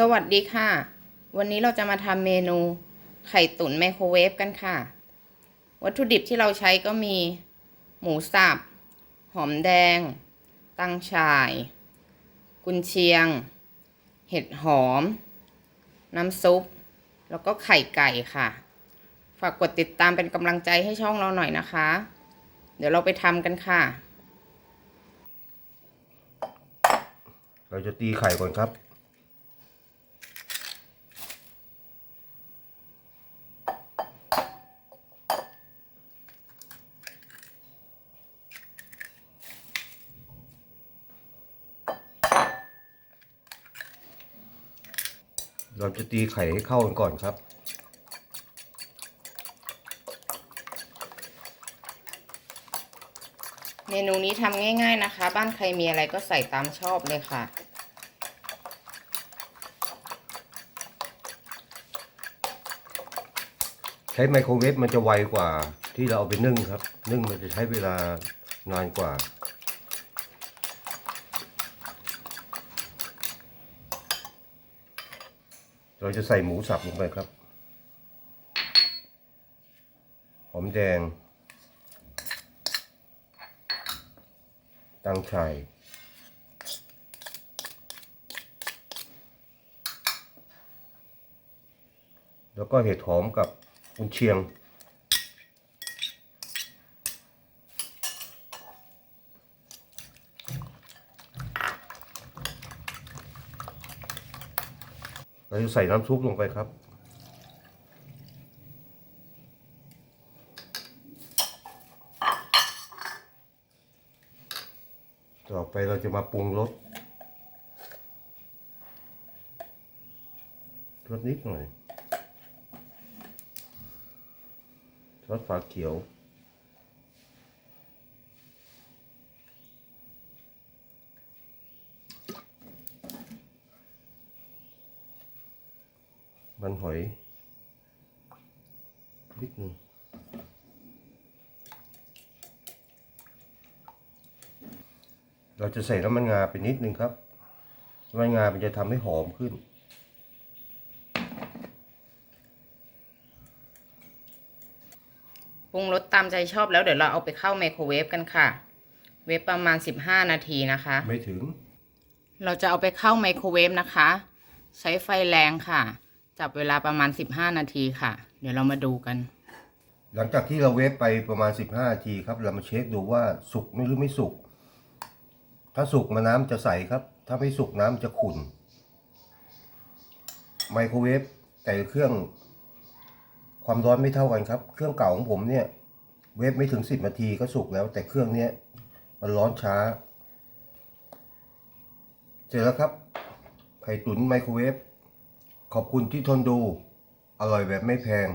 สวัสดีค่ะ วันนี้เราจะมาทำเมนูไข่ตุ๋นไมโครเวฟกันค่ะ วัตถุดิบที่เราใช้ก็มี หมูสับ หอมแดง ตังชาย กุนเชียง เห็ดหอม น้ำซุป แล้วก็ไข่ไก่ค่ะ ฝากกดติดตามเป็นกำลังใจให้ช่องเราหน่อยนะคะ เดี๋ยวเราไปทำกันค่ะ เราจะตีไข่ก่อนครับ เราจะตีไข่ให้เข้ากันก่อนครับ เมนูนี้ทำง่ายๆนะคะ บ้านใครมีอะไรก็ใส่ตามชอบเลยค่ะ ใช้ไมโครเวฟมันจะไวกว่าที่เราเอาไปนึ่งครับ นึ่งมันจะใช้เวลานานกว่า เราจะใส่หมูสับลงไปครับ หอมแดง ตังไช่แล้วก็เห็ดหอมกับกุนเชียง เราจะใส่น้ำซุปลงไปครับ ต่อไปเราจะมาปรุงรสรสนิดหน่อยซอสฝาเขียว มันหอยนิดหนึงเราจะใส่น้ำมันงาไปนิดนึงครับน้ำมันงามันจะทำให้หอมขึ้น ปรุงรสตามใจชอบแล้วเดี๋ยวเราเอาไปเข้าไมโครเวฟกันค่ะ เวฟประมาณ 15 นาทีนะคะ ไม่ถึง เราจะเอาไปเข้าไมโครเวฟนะคะ ใช้ไฟแรงค่ะ จับเวลาประมาณ 15 นาทีค่ะ เดี๋ยวเรามาดูกัน หลังจากที่เราเวฟไปประมาณ 15 นาทีครับ เรามาเช็คดูว่าสุกไม่หรือไม่สุก ถ้าสุกมาน้ำจะใสครับ ถ้าไม่สุกน้ำจะขุ่น ไมโครเวฟแต่เครื่อง ความร้อนไม่เท่ากันครับ เครื่องเก่าของผมเนี่ย เวฟไม่ถึง 10 นาทีก็สุกแล้ว แต่เครื่องเนี้ยมันร้อนช้า เสร็จแล้วครับ ไข่ตุ๋นไมโครเวฟ ขอบคุณที่ทนดู อร่อยแบบไม่แพง